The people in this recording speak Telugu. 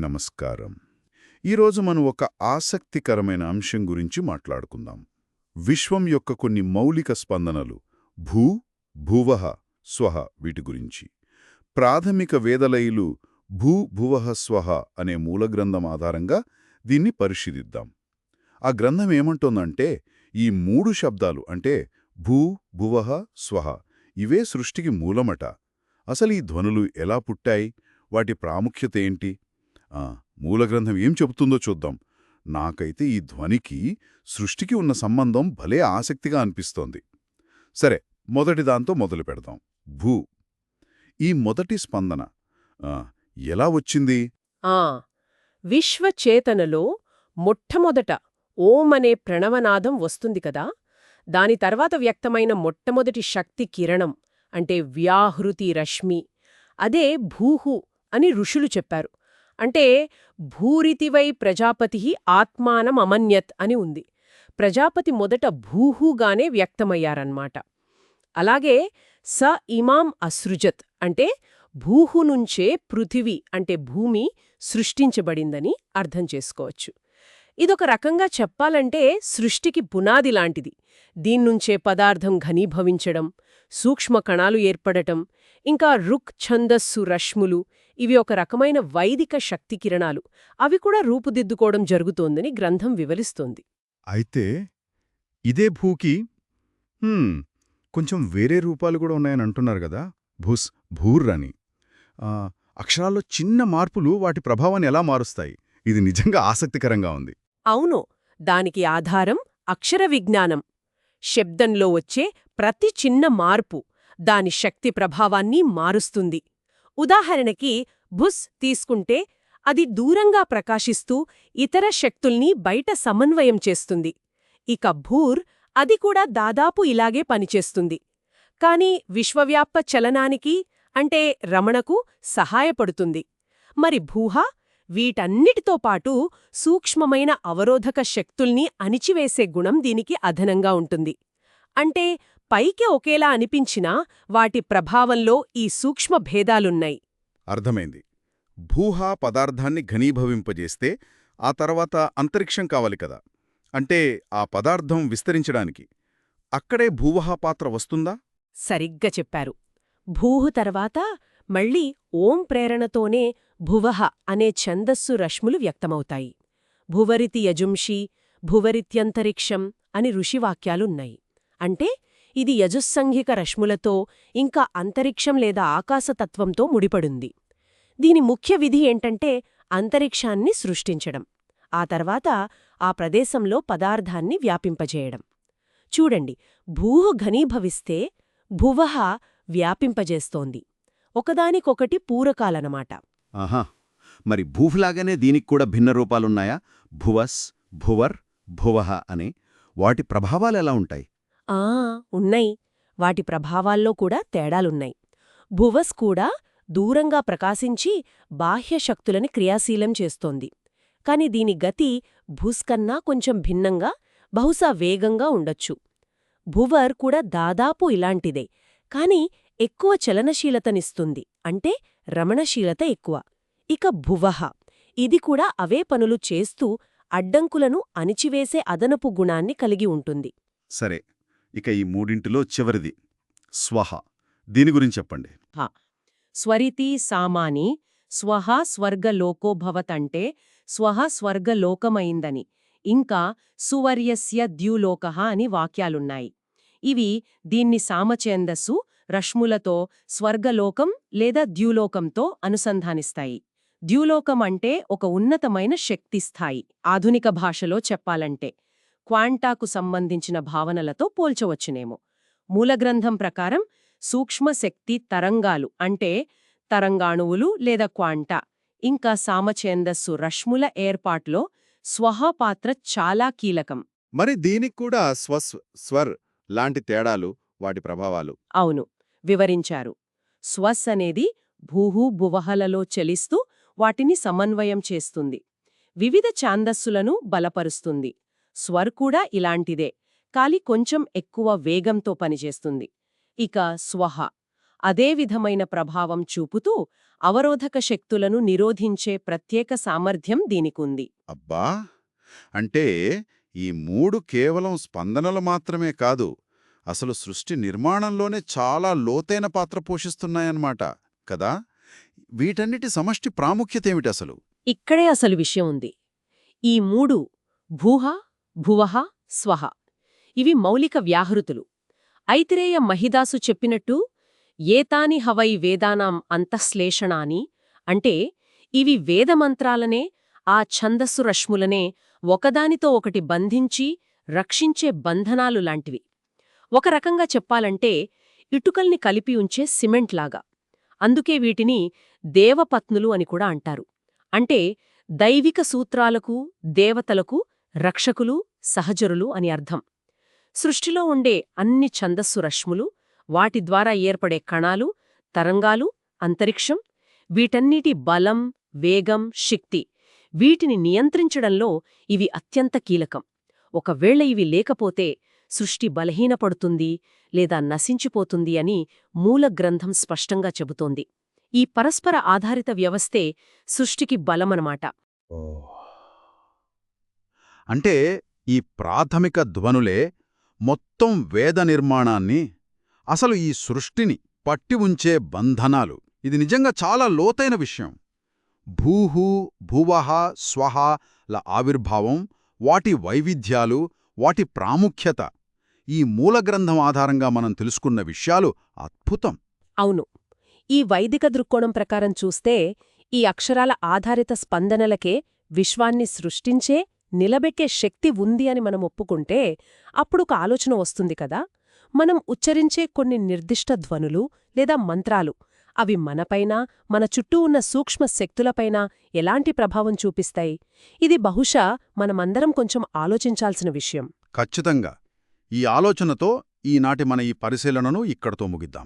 నమస్కారం. ఈరోజు మనం ఒక ఆసక్తికరమైన అంశం గురించి మాట్లాడుకుందాం. విశ్వం యొక్క కొన్ని మౌలిక స్పందనలు భూ భువహ స్వహ వీటి గురించి. ప్రాథమిక వేదలయులు భూ భువః స్వహ అనే మూలగ్రంథం ఆధారంగా దీన్ని పరిశీలిద్దాం. ఆ గ్రంథం ఏమంటోందంటే ఈ మూడు శబ్దాలు అంటే భూ భువహ స్వహ ఇవే సృష్టికి మూలమట. అసలు ఈ ధ్వనులు ఎలా పుట్టాయి? వాటి ప్రాముఖ్యత ఏంటి? మూలగ్రంథం ఏం చెబుతుందో చూద్దాం. నాకైతే ఈ ధ్వనికి సృష్టికి ఉన్న సంబంధం భలే ఆసక్తిగా అనిపిస్తోంది. సరే మొదటి దాంతో మొదలు పెడదాం. భూ. ఈ మొదటి స్పందన ఆ, ఎలా వచ్చింది? ఆ విశ్వచేతనలో మొట్టమొదట ఓం అనే ప్రణవనాదం వస్తుంది కదా? దాని తర్వాత వ్యక్తమైన మొట్టమొదటి శక్తి కిరణం అంటే వ్యాహృతి రశ్మి. అదే భూహు అని ఋషులు చెప్పారు. అంటే భూరితివై ప్రజాపతి ఆత్మానం అమన్యత్ అని ఉంది. ప్రజాపతి మొదట భూహుగానే వ్యక్తమయ్యారన్నమాట. అలాగే స ఇమాం అసృజత్ అంటే భూహు నుంచే పృథివీ అంటే భూమి సృష్టించబడిందని అర్థం చేసుకోవచ్చు. ఇదొక రకంగా చెప్పాలంటే సృష్టికి పునాది లాంటిది. దీన్నుంచే పదార్థం ఘనీభవించడం సూక్ష్మ కణాలు ఏర్పడటం ఇంకా రుక్ ఛందస్సు రశ్ములు ఇవి ఒక రకమైన వైదిక శక్తి కిరణాలు. అవి కూడా రూపుదిద్దుకోవడం జరుగుతోందని గ్రంథం వివరిస్తోంది. అయితే ఇదే భూకి కొంచెం వేరే రూపాలు కూడా ఉన్నాయని అంటున్నారు కదా భూస్ భూర్ అని. అక్షరాల్లో చిన్న మార్పులు వాటి ప్రభావాన్ని ఎలా మారుస్తాయి? ఇది నిజంగా ఆసక్తికరంగా ఉంది. అవును దానికి ఆధారం అక్షర విజ్ఞానం. శబ్దంలో వచ్చే ప్రతి చిన్న మార్పు దాని శక్తి ప్రభావాన్ని మారుస్తుంది. ఉదాహరణకి భుస్ తీసుకుంటే అది దూరంగా ప్రకాశిస్తూ ఇతర శక్తుల్ని బయట సమన్వయం చేస్తుంది. ఇక భూర్ అది కూడా దాదాపు ఇలాగే పనిచేస్తుంది. కాని విశ్వవ్యాప్త చలనానికి అంటే రమణకు సహాయపడుతుంది. మరి భూహ వీటన్నిటితో పాటు సూక్ష్మమైన అవరోధక శక్తుల్ని అణిచివేసే గుణం దీనికి అదనంగా ఉంటుంది. అంటే పైకి ఒకేలా అనిపించినా వాటి ప్రభావంలో ఈ సూక్ష్మ భేదాలున్నాయి. అర్థమైంది. భూహ పదార్థాన్ని ఘనీభవింపజేస్తే ఆ తర్వాత అంతరిక్షం కావాలి కదా. అంటే ఆ పదార్థం విస్తరించడానికి. అక్కడే భూవహ పాత్ర వస్తుందా? సరిగ్గా చెప్పారు. భూహు తర్వాత మళ్ళీ ఓం ప్రేరణతోనే భువహ అనే ఛందస్సు రశ్ములు వ్యక్తమవుతాయి. భువరితి యజుంషి భువరిత్యంతరిక్షం అని ఋషివాక్యాలున్నాయి. అంటే ఇది యజుస్సంఘిక రశ్ములతో ఇంకా అంతరిక్షం లేదా ఆకాశతత్వంతో ముడిపడుంది. దీని ముఖ్య విధి ఏంటంటే అంతరిక్షాన్ని సృష్టించడం ఆ తర్వాత ఆ ప్రదేశంలో పదార్థాన్ని వ్యాపింపజేయడం. చూడండి భూహ ఘనీభవిస్తే భువహ వ్యాపింపజేస్తోంది. ఒకదానికొకటి పూరకాలనమాట. ఆహా! మరి భూఫ్లాగానే దీనికి కూడా భిన్న రూపాలున్నాయా? భువస్ భువర్ భువహ అనే వాటి ప్రభావాలెలా ఉంటాయి? ఆ ఉన్నాయి. వాటి ప్రభావాల్లో కూడా తేడాలున్నాయి. భువస్ కూడా దూరంగా ప్రకాశించి బాహ్య శక్తులని క్రియాశీలం చేస్తోంది. కాని దీని గతి భూస్కన్నా కొంచెం భిన్నంగా బహుశా వేగంగా ఉండొచ్చు. భువర్ కూడా దాదాపు ఇలాంటిదే కాని ఎక్కువ చలనశీలతనిస్తుంది అంటే రమణశీలత ఎక్కువ. ఇక భువహ ఇది కూడా అవే పనులు చేస్తూ అడ్డంకులను అణిచివేసే అదనపు గుణాన్ని కలిగి ఉంటుంది. సరే. ఇక ఈ మూడింటిలో చివరిది. స్వహ. దీని గురించి చెప్పండి. స్వరితి సామాని స్వహ స్వర్గలోకోభవతంటే స్వహ స్వర్గలోకమైందని ఇంకా సువర్యస్య ద్యూలోక అని వాక్యాలున్నాయి. ఇవి దీన్ని సామచేందస్సు రష్ములతో స్వర్గలోకం లేదా ద్యూలోకంతో అనుసంధానిస్తాయి. ద్యూలోకం అంటే ఒక ఉన్నతమైన శక్తి స్థాయి ఆధునిక భాషలో చెప్పాలంటే. క్వాంటాకు సంబంధించిన భావనలతో పోల్చవచ్చునేమో. మూలగ్రంథం ప్రకారం సూక్ష్మశక్తి తరంగాలు అంటే తరంగాణువులు లేదా క్వాంటా ఇంకా సామచేందస్సు రశ్ముల ఏర్పాట్లో స్వహ పాత్ర చాలా కీలకం. మరి దీనికి కూడా స్వస్ స్వర్ లాంటి తేడాలు వాటి ప్రభావాలు? అవును వివరించారు. స్వస్ అనేది భూహు భువహలలో చలిస్తూ వాటిని సమన్వయం చేస్తుంది. వివిధ ఛాందస్సులను బలపరుస్తుంది. స్వర్ కూడా ఇలాంటిదే కాలి కొంచెం ఎక్కువ వేగంతో పనిచేస్తుంది. ఇక స్వహ అదే విధమైన ప్రభావం చూపుతూ అవరోధక శక్తులను నిరోధించే ప్రత్యేక సామర్థ్యం దీనికుంది. అబ్బా! అంటే ఈ మూడు కేవలం స్పందనలు మాత్రమే కాదు అసలు సృష్టి నిర్మాణంలోనే చాలా లోతైన పాత్ర పోషిస్తున్నాయన్నమాట కదా? వీటన్నిటి సమష్టి ప్రాముఖ్యతేమిటి అసలు? ఇక్కడే అసలు విషయం ఉంది. ఈ మూడు భూహ భువహ స్వహ ఇవి మౌలిక వ్యాహృతులు. ఐతిరేయ మహిదాసు చెప్పినట్టు ఏతాని హవై వేదానాం అంతఃశ్లేషణాని అంటే ఇవి వేదమంత్రాలనే ఆ ఛందస్సు రశ్ములనే ఒకదానితో ఒకటి బంధించి రక్షించే బంధనాలు లాంటివి. ఒక రకంగా చెప్పాలంటే ఇటుకల్ని కలిపి ఉంచే సిమెంట్లాగా అందుకే వీటిని దేవపత్నులు అని కూడా అంటారు. అంటే దైవిక సూత్రాలకు దేవతలకు రక్షకులు సహజరులు అని అర్థం. సృష్టిలో ఉండే అన్ని ఛందస్సు రశ్ములు వాటి ద్వారా ఏర్పడే కణాలు తరంగాలు అంతరిక్షం వీటన్నిటి బలం వేగం శక్తి. వీటిని నియంత్రించడంలో ఇవి అత్యంత కీలకం. ఒకవేళ ఇవి లేకపోతే సృష్టి బలహీనపడుతుంది లేదా నశించిపోతుంది అని మూల గ్రంథం స్పష్టంగా చెబుతోంది. ఈ పరస్పర ఆధారిత వ్యవస్థే సృష్టికి బలమనమాట. అంటే ఈ ప్రాథమిక ధ్వనులే మొత్తం వేద నిర్మాణాన్ని అసలు ఈ సృష్టిని పట్టి ఉంచే బంధనాలు. ఇది నిజంగా చాలా లోతైన విషయం. భూహు భువహ స్వహ ల ఆవిర్భావం వాటి వైవిధ్యాలు వాటి ప్రాముఖ్యత. ఈ మూలగ్రంథం ఆధారంగా మనం తెలుసుకున్న విషయాలు అద్భుతం. అవును. ఈ వైదిక దృక్కోణం ప్రకారం చూస్తే ఈ అక్షరాల ఆధారిత స్పందనలకే విశ్వాన్ని సృష్టించే నిలబెట్టే శక్తి ఉంది అని మనం ఒప్పుకుంటే అప్పుడొక ఆలోచన వస్తుంది కదా. మనం ఉచ్చరించే కొన్ని నిర్దిష్ట ధ్వనులు లేదా మంత్రాలు అవి మనపైన మన చుట్టూ ఉన్న సూక్ష్మ శక్తులపైన ఎలాంటి ప్రభావం చూపిస్తాయి? ఇది బహుశా మనమందరం కొంచెం ఆలోచించాల్సిన విషయం. ఖచ్చితంగా. ఈ ఆలోచనతో ఈనాటి మన ఈ పరిశీలనను ఇక్కడతో ముగిద్దాం.